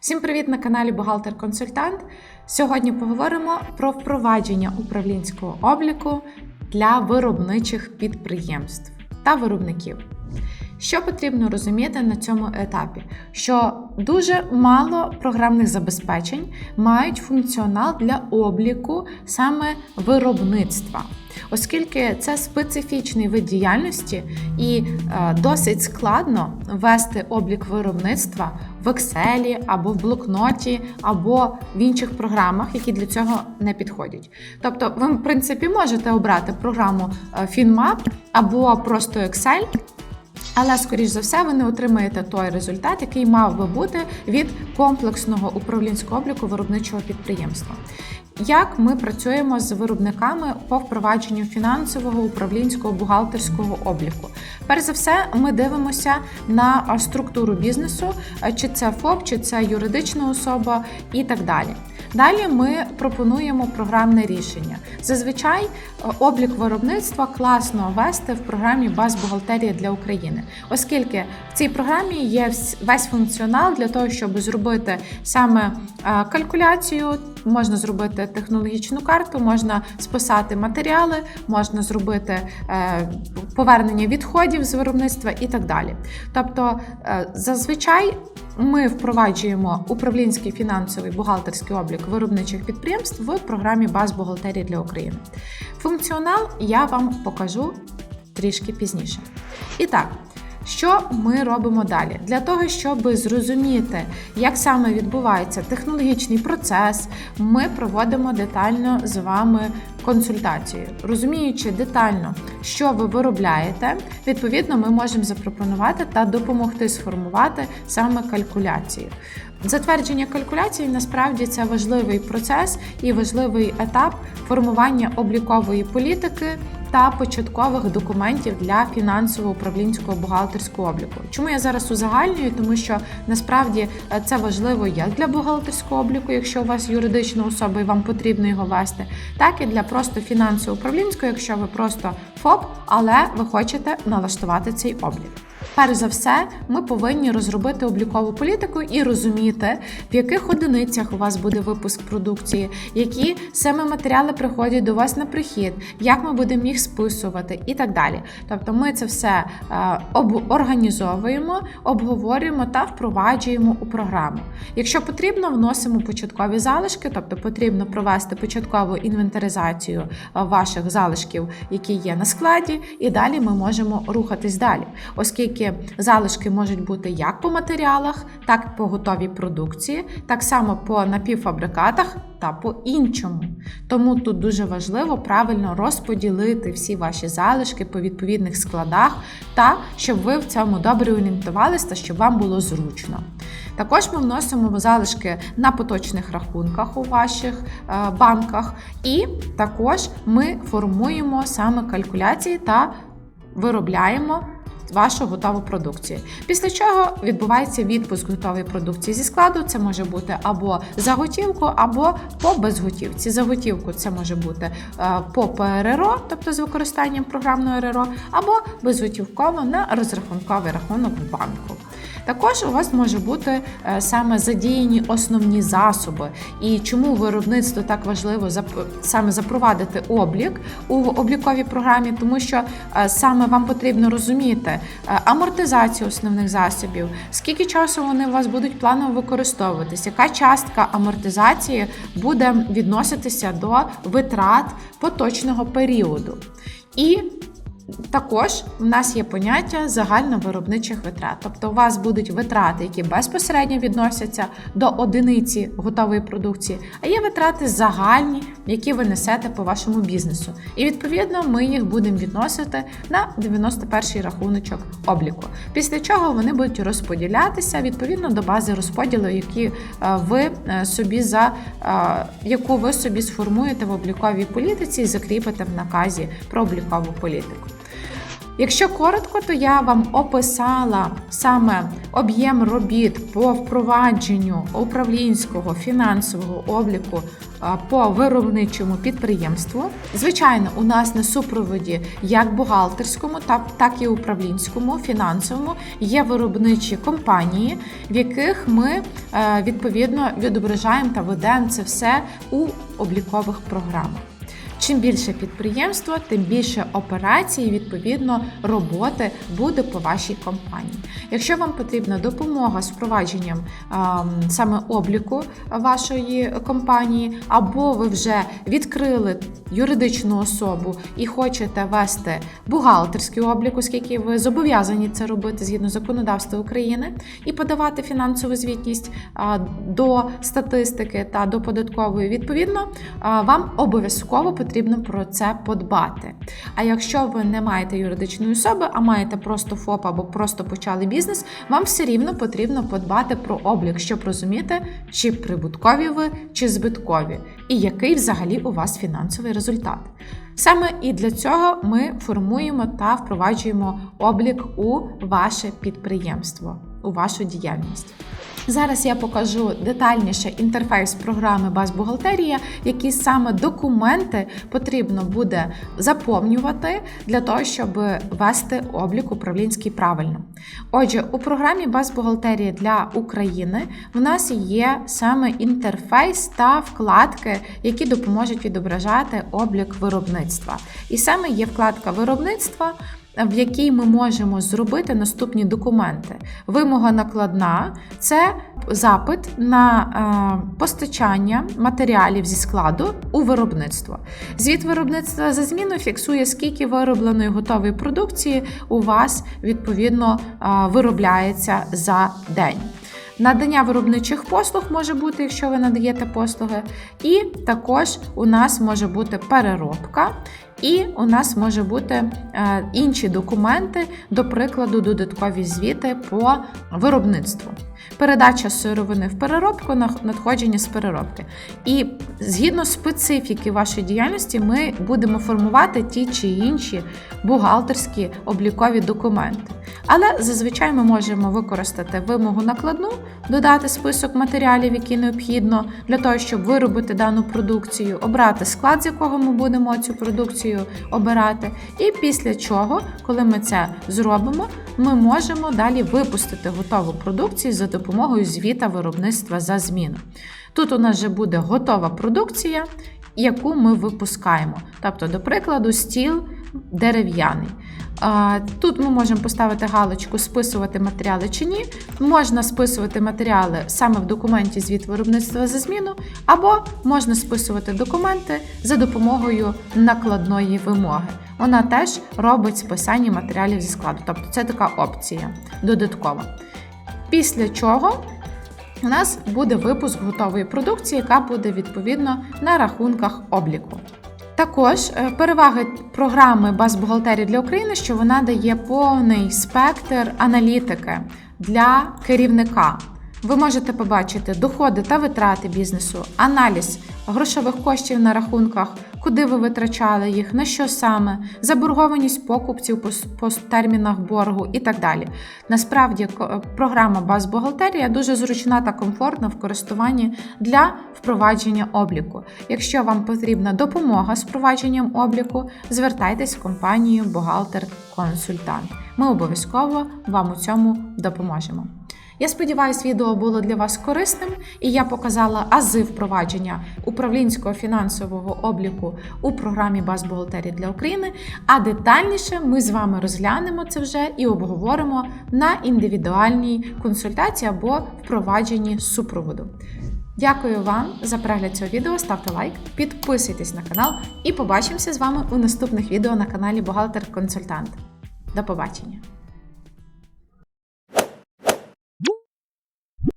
Всім привіт на каналі Бухгалтер-Консультант. Сьогодні поговоримо про впровадження управлінського обліку для виробничих підприємств та виробників. Що потрібно розуміти на цьому етапі? Що дуже мало програмних забезпечень мають функціонал для обліку саме виробництва, оскільки це специфічний вид діяльності і е, досить складно ввести облік виробництва в Excel або в блокноті, або в інших програмах, які для цього не підходять. Тобто, ви, в принципі, можете обрати програму е, FinMap або просто Excel. Але, скоріш за все, ви не отримаєте той результат, який мав би бути від комплексного управлінського обліку виробничого підприємства. Як ми працюємо з виробниками по впровадженню фінансового управлінського бухгалтерського обліку? Перш за все, ми дивимося на структуру бізнесу, чи це ФОП, чи це юридична особа і так далі. Далі ми пропонуємо програмне рішення. Зазвичай е, облік виробництва класно вести в програмі Баз бухгалтерія для України, оскільки в цій програмі є весь функціонал для того, щоб зробити саме е, калькуляцію, можна зробити технологічну карту, можна списати матеріали, можна зробити е, повернення відходів з виробництва і так далі. Тобто, зазвичай ми впроваджуємо управлінський фінансовий бухгалтерський облік виробничих підприємств в програмі Баз бухгалтерії для України. Функціонал я вам покажу трішки пізніше. І так. Що ми робимо далі? Для того, щоб зрозуміти, як саме відбувається технологічний процес, ми проводимо детально з вами консультацію. Розуміючи детально, що ви виробляєте, відповідно, ми можемо запропонувати та допомогти сформувати саме калькуляцію. Затвердження калькуляції насправді це важливий процес і важливий етап формування облікової політики та початкових документів для фінансово-управлінського бухгалтерського обліку. Чому я зараз узагальнюю? Тому що насправді е, це важливо як для бухгалтерського обліку, якщо у вас юридична особа і вам потрібно його вести, так і для просто фінансово-управлінського, якщо ви просто ФОП, але ви хочете налаштувати цей облік. Перш за все, ми повинні розробити облікову політику і розуміти, в яких одиницях у вас буде випуск продукції, які саме матеріали приходять до вас на прихід, як ми будемо їх списувати і так далі. Тобто, ми це все е, організовуємо, обговорюємо та впроваджуємо у програму. Якщо потрібно, вносимо початкові залишки, тобто потрібно провести початкову інвентаризацію е, ваших залишків, які є на складі, і далі ми можемо рухатись далі, оскільки залишки можуть бути як по матеріалах, так і по готовій продукції, так само по напівфабрикатах та по іншому. Тому тут дуже важливо правильно розподілити всі ваші залишки по відповідних складах, та щоб ви в цьому добре орієнтувалися та щоб вам було зручно. Також ми вносимо залишки на поточних рахунках у ваших е, банках, і також ми формуємо саме калькуляції та виробляємо вашу готову продукцію. Після чого відбувається відпуск готової продукції зі складу. Це може бути або за готівку, або по безготівці. За готівку це може бути е, по ПРРО, тобто з використанням програмного РРО, або безготівково на розрахунковий рахунок в банку. Також у вас може бути е, саме задіяні основні засоби. І чому виробництво так важливо саме запровадити облік у обліковій програмі, тому що е, саме вам потрібно розуміти е, амортизацію основних засобів, скільки часу вони у вас будуть планово використовуватися, яка частка амортизації буде відноситися до витрат поточного періоду. І також в нас є поняття загальновиробничих витрат. Тобто у вас будуть витрати, які безпосередньо відносяться до одиниці готової продукції, а є витрати загальні, які ви несете по вашому бізнесу. І відповідно ми їх будемо відносити на 91-й рахуночок обліку. Після чого вони будуть розподілятися відповідно до бази розподілу, які е, ви е, собі за е, яку ви собі сформуєте в обліковій політиці і закріпите в наказі про облікову політику. Якщо коротко, то я вам описала саме об'єм робіт по впровадженню управлінського фінансового обліку по виробничому підприємству. Звичайно, у нас на супроводі як бухгалтерському, так, і управлінському, фінансовому є виробничі компанії, в яких ми е, відповідно відображаємо та ведемо це все у облікових програмах. Чим більше підприємство, тим більше операцій, відповідно, роботи буде по вашій компанії. Якщо вам потрібна допомога з впровадженням ем, саме обліку вашої компанії, або ви вже відкрили юридичну особу і хочете вести бухгалтерський облік, оскільки ви зобов'язані це робити згідно законодавства України, і подавати фінансову звітність а, до статистики та до податкової, відповідно, а, вам обов'язково потрібно про це подбати. А якщо ви не маєте юридичної особи, а маєте просто ФОП або просто почали бізнес, вам все рівно потрібно подбати про облік, щоб розуміти, чи прибуткові ви, чи збиткові, і який взагалі у вас фінансовий результат. Саме і для цього ми формуємо та впроваджуємо облік у ваше підприємство, у вашу діяльність. Зараз я покажу детальніше інтерфейс програми Базбухгалтерія, які саме документи потрібно буде заповнювати для того, щоб вести облік управлінський правильно. Отже, у програмі Базбухгалтерія для України в нас є саме інтерфейс та вкладки, які допоможуть відображати облік виробництва. І саме є вкладка виробництва в якій ми можемо зробити наступні документи. Вимога накладна це запит на е, постачання матеріалів зі складу у виробництво. Звіт виробництва за зміну фіксує, скільки виробленої готової продукції у вас відповідно е, виробляється за день. Надання виробничих послуг може бути, якщо ви надаєте послуги, і також у нас може бути переробка, і у нас може бути е, інші документи, до прикладу, додаткові звіти по виробництву. Передача сировини в переробку, надходження з переробки. І згідно специфіки вашої діяльності, ми будемо формувати ті чи інші бухгалтерські облікові документи. Але зазвичай ми можемо використати вимогу накладну, додати список матеріалів, які необхідно для того, щоб виробити дану продукцію, обрати склад, з якого ми будемо цю продукцію обирати. І після чого, коли ми це зробимо, ми можемо далі випустити готову продукцію за допомогою звіта виробництва за зміну. Тут у нас вже буде готова продукція, яку ми випускаємо. Тобто, до прикладу, стіл дерев'яний. Тут ми можемо поставити галочку списувати матеріали чи ні. Можна списувати матеріали саме в документі звіт виробництва за зміну, або можна списувати документи за допомогою накладної вимоги. Вона теж робить списання матеріалів зі складу. Тобто це така опція додаткова. Після чого у нас буде випуск готової продукції, яка буде відповідно на рахунках обліку. Також е, переваги програми Баз бухгалтерії для України, що вона дає повний спектр аналітики для керівника. Ви можете побачити доходи та витрати бізнесу, аналіз грошових коштів на рахунках, куди ви витрачали їх, на що саме, заборгованість покупців по, по термінах боргу і так далі. Насправді, програма Базбухгалтерія дуже зручна та комфортна в користуванні для впровадження обліку. Якщо вам потрібна допомога з впровадженням обліку, звертайтесь в компанію Бухгалтер-консультант. Ми обов'язково вам у цьому допоможемо. Я сподіваюся, відео було для вас корисним, і я показала ази впровадження управлінського фінансового обліку у програмі Баз бухгалтерії для України. А детальніше ми з вами розглянемо це вже і обговоримо на індивідуальній консультації або впровадженні супроводу. Дякую вам за перегляд цього відео. Ставте лайк, підписуйтесь на канал і побачимося з вами у наступних відео на каналі Бухгалтер-Консультант. До побачення!